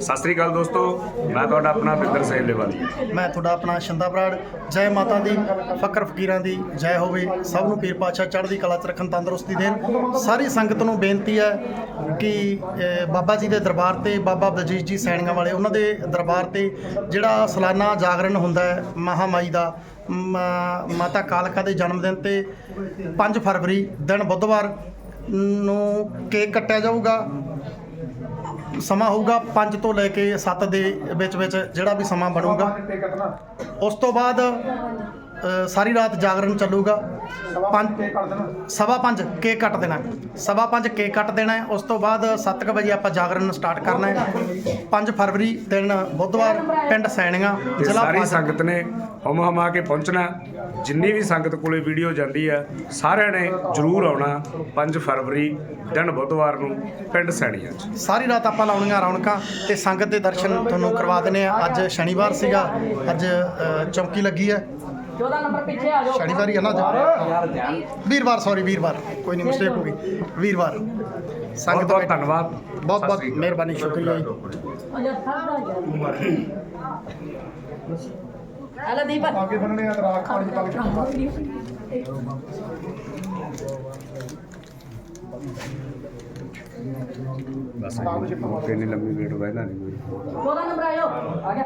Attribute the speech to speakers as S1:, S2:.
S1: ਸਤਿ ਸ੍ਰੀ ਅਕਾਲ ਦੋਸਤੋ, ਮੈਂ ਤੁਹਾਡਾ ਆਪਣਾ ਬਿੰਦਰ ਸੇਲੇਵਾਲ
S2: ਮੈਂ ਤੁਹਾਡਾ ਆਪਣਾ ਸ਼ਿੰਦਾ ਬਰਾੜ ਜੈ ਮਾਤਾ ਦੀ, ਫਕਰ ਫਕੀਰਾਂ ਦੀ ਜੈ ਹੋਵੇ। ਸਭ ਨੂੰ ਪੀਰ ਪਾਤਸ਼ਾਹ ਚੜ੍ਹਦੀ ਕਲਾ 'ਚ ਰੱਖਣ, ਤੰਦਰੁਸਤੀ ਦੇਣ। ਸਾਰੀ ਸੰਗਤ ਨੂੰ ਬੇਨਤੀ ਹੈ ਕਿ ਬਾਬਾ ਜੀ ਦੇ ਦਰਬਾਰ ਤੇ ਬਾਬਾ ਬਲਜੀਤ ਜੀ ਸੈਣੀਆਂ ਵਾਲੇ, ਉਹਨਾਂ ਦੇ ਦਰਬਾਰ ਤੇ ਜਿਹੜਾ ਸਾਲਾਨਾ ਜਾਗਰਣ ਹੁੰਦਾ ਹੈ ਮਹਾਮਾਈ ਦਾ, ਮ- ਮਾਤਾ ਕਾਲਕਾ ਦੇ ਜਨਮ ਦਿਨ ਤੇ 5 ਫਰਵਰੀ, ਦਿਨ ਬੁੱਧਵਾਰ ਨੂੰ ਕੇਕ ਕੱਟਿਆ ਜਾਊਗਾ। ਸਮਾਂ ਹੋਊਗਾ 5 ਤੋਂ ਲੈ ਕੇ 7 ਦੇ ਵਿੱਚ ਵਿੱਚ ਜਿਹੜਾ ਵੀ ਸਮਾਂ ਬਣੂਗਾ। ਉਸ ਤੋਂ ਬਾਅਦ ਸਾਰੀ ਰਾਤ ਜਾਗਰਣ ਚੱਲੂਗਾ। ਪੰਜ ਸਵਾ ਪੰਜ ਕੇਕ ਕੱਟ ਦੇਣਾ। ਸਵਾ ਪੰਜ ਕੇਕ ਕੱਟ ਦੇਣਾ ਹੈ। ਉਸ ਤੋਂ ਬਾਅਦ 7:00 ਵਜੇ ਆਪਾਂ ਜਾਗਰਣ ਸਟਾਰਟ ਕਰਨਾ ਹੈ। 5 ਫਰਵਰੀ ਦਿਨ ਬੁੱਧਵਾਰ ਪਿੰਡ ਸੈਣੀਆਂ ਜ਼ਿਲ੍ਹਾ
S1: ਸਾਰੀ। ਸੰਗਤ ਨੇ ਹਮ ਹਮਾ ਕੇ ਪਹੁੰਚਣਾ ਜਿੰਨੀ ਵੀ ਸੰਗਤ ਕੋਲੇ ਵੀਡੀਓ ਜਾਂਦੀ ਹੈ ਸਾਰਿਆਂ ਨੇ ਜਰੂਰ ਆਉਣਾ 5 ਫਰਵਰੀ ਦਿਨ ਬੁੱਧਵਾਰ ਨੂੰ ਪਿੰਡ ਸੈਣੀਆਂ 'ਚ।
S2: ਸਾਰੀ ਰਾਤ ਆਪਾਂ ਲਾਉਣੀਆਂ ਰੌਣਕਾਂ ਤੇ ਸੰਗਤ ਦੇ ਦਰਸ਼ਨ ਤੁਹਾਨੂੰ ਕਰਵਾ ਦਿੰਦੇ ਆ ਅੱਜ ਸ਼ਨੀਵਾਰ ਸੀਗਾ। ਅੱਜ ਚੌਂਕੀ ਲੱਗੀ ਹੈ।
S3: 14 ਨੰਬਰ ਪਿੱਛੇ ਆ ਜਾਓ।
S2: ਸ਼ਨੀਵਾਰ ਹੀ ਹੈ? ਨਾ ਅੱਜ? ਵੀਰਵਾਰ ਸੌਰੀ ਵੀਰਵਾਰ। ਕੋਈ ਨਹੀਂ ਮਿਸਟੇਕ ਹੋ ਗਈ। ਵੀਰਵਾਰ।
S1: ਬਹੁਤ
S2: ਸੰਗਤ
S1: ਬਹੁਤ
S2: ਬੈਠੀ-
S1: ਧੰਨਵਾਦ।
S2: ਬਹੁਤ ਬਹੁਤ। ਮਿਹਰਬਾਨੀ ਸ਼ੁਕਰੀਆ ਜੀ।
S3: ਹਲਾ ਦੀਪ
S2: ਅੱਗੇ ਬੰਨਣੇ ਆ ਰਾਖ ਪਾਣੀ ਪਾ
S1: ਬਸ ਇੰਨੀ ਲੰਮੀ ਵੇਟ ਵੈਦਾ ਨਹੀਂ ਕੋਈ
S3: 14 ਨੰਬਰ ਆਇਓ ਆ ਗਿਆ।